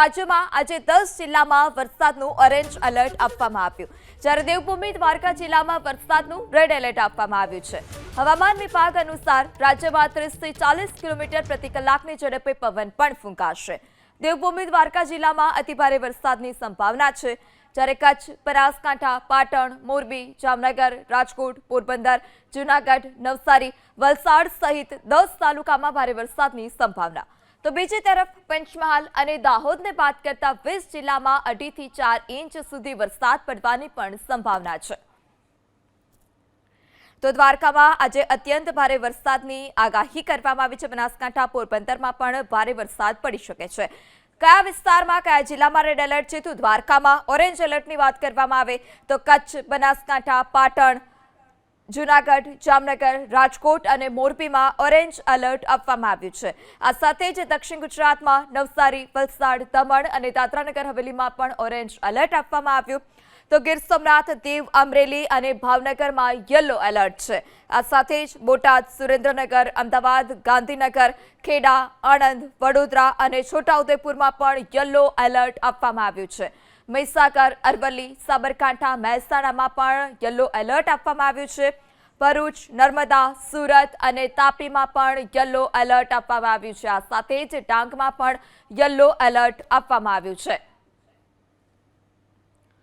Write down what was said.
રાજ્યમાં આજે દસ જિલ્લામાં વરસાદનું ઓરેન્જ એલર્ટ આપવામાં આવ્યું. જ્યારે દેવભૂમિ, દ્વારકા જિલ્લામાં વરસાદનું રેડ એલર્ટ આપવામાં આવ્યું છે. હવામાન વિભાગ અનુસાર રાજ્યમાં ત્રીસથી ચાલીસ કિલોમીટર પ્રતિ કલાકની ઝડપે પવન પણ ફૂંકાશે. દેવભૂમિ, દ્વારકા જિલ્લામાં અતિભારે વરસાદની સંભાવના છે. જ્યારે કચ્છ, બનાસકાંઠા, પાટણ, મોરબી, જામનગર, રાજકોટ, પોરબંદર, જૂનાગઢ, નવસારી, વલસાડ સહિત દસ તાલુકામાં ભારે વરસાદની સંભાવના. તો બીજી તરફ પંચમહાલ અને દાહોદને બાદ કરતા વીસ જિલ્લામાં અઢીથી ચાર ઇંચ સુધી વરસાદ પડવાની પણ સંભાવના છે. તો દ્વારકામાં આજે અત્યંત ભારે વરસાદની આગાહી કરવામાં આવી છે. બનાસકાંઠા, પોરબંદરમાં પણ ભારે વરસાદ પડી શકે છે. કયા વિસ્તારમાં, કયા જિલ્લામાં રેડ એલર્ટ છે? તો દ્વારકામાં ઓરેન્જ એલર્ટની વાત કરવામાં આવે તો કચ્છ, બનાસકાંઠા, પાટણ જૂનાગઢ, જામનગર, રાજકોટ અને મોરબીમાં ઓરેન્જ એલર્ટ આપવામાં આવ્યું છે. આ સાથે જ દક્ષિણ ગુજરાતમાં નવસારી, વલસાડ, દમણ અને દાદરાનગર હવેલીમાં પણ ઓરેન્જ એલર્ટ આપવામાં આવ્યું. તો ગીર સોમનાથ, દીવ, અમરેલી અને ભાવનગરમાં યલો એલર્ટ છે. આ સાથે જ બોટાદ, સુરેન્દ્રનગર, અમદાવાદ, ગાંધીનગર, ખેડા, આણંદ, વડોદરા અને છોટાઉદેપુરમાં પણ યલો એલર્ટ આપવામાં આવ્યું છે. મહીસાગર, અરવલ્લી, સાબરકાંઠા, મહેસાણામાં પણ યલો એલર્ટ આપવામાં આવ્યું છે. ભરૂચ, નર્મદા, સુરત અને તાપીમાં પણ યલો એલર્ટ આપવામાં આવ્યું છે. આ સાથે જ ડાંગમાં પણ યલો એલર્ટ આપવામાં આવ્યું છે.